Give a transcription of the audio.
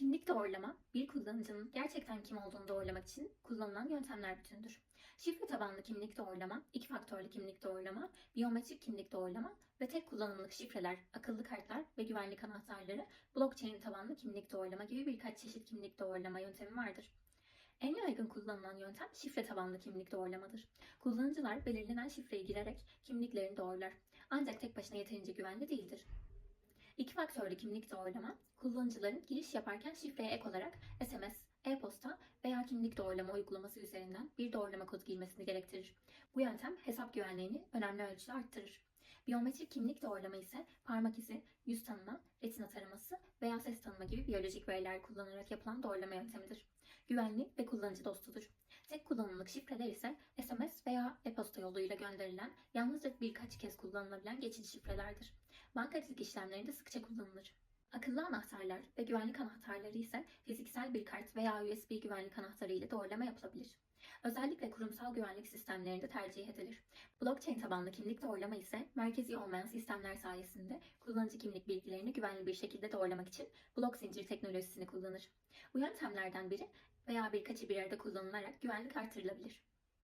Kimlik doğrulama, bir kullanıcının gerçekten kim olduğunu doğrulamak için kullanılan yöntemler bütünüdür. Şifre tabanlı kimlik doğrulama, iki faktörlü kimlik doğrulama, biyometrik kimlik doğrulama ve tek kullanımlık şifreler, akıllı kartlar ve güvenlik anahtarları, blockchain tabanlı kimlik doğrulama gibi birkaç çeşit kimlik doğrulama yöntemi vardır. En yaygın kullanılan yöntem şifre tabanlı kimlik doğrulamadır. Kullanıcılar belirlenen şifreyi girerek kimliklerini doğrular. Ancak tek başına yeterince güvenli değildir. İki faktörlü kimlik doğrulama, kullanıcıların giriş yaparken şifreye ek olarak SMS, e-posta veya kimlik doğrulama uygulaması üzerinden bir doğrulama kodu girmesini gerektirir. Bu yöntem hesap güvenliğini önemli ölçüde arttırır. Biyometrik kimlik doğrulama ise parmak izi, yüz tanıma, retina taraması veya ses tanıma gibi biyolojik veriler kullanarak yapılan doğrulama yöntemidir. Güvenli ve kullanıcı dostudur. Tek kullanımlık şifreler ise SMS veya e-posta yoluyla gönderilen yalnızca birkaç kez kullanılabilen geçici şifrelerdir. Bankacılık işlemlerinde sıkça kullanılır. Akıllı anahtarlar ve güvenlik anahtarları ise fiziksel bir kart veya USB güvenlik anahtarı ile doğrulama yapılabilir. Özellikle kurumsal güvenlik sistemlerinde tercih edilir. Blockchain tabanlı kimlik doğrulama ise merkezi olmayan sistemler sayesinde kullanıcı kimlik bilgilerini güvenli bir şekilde doğrulamak için blok zincir teknolojisini kullanır. Bu yöntemlerden biri veya birkaçı bir arada kullanılarak güvenlik artırılabilir.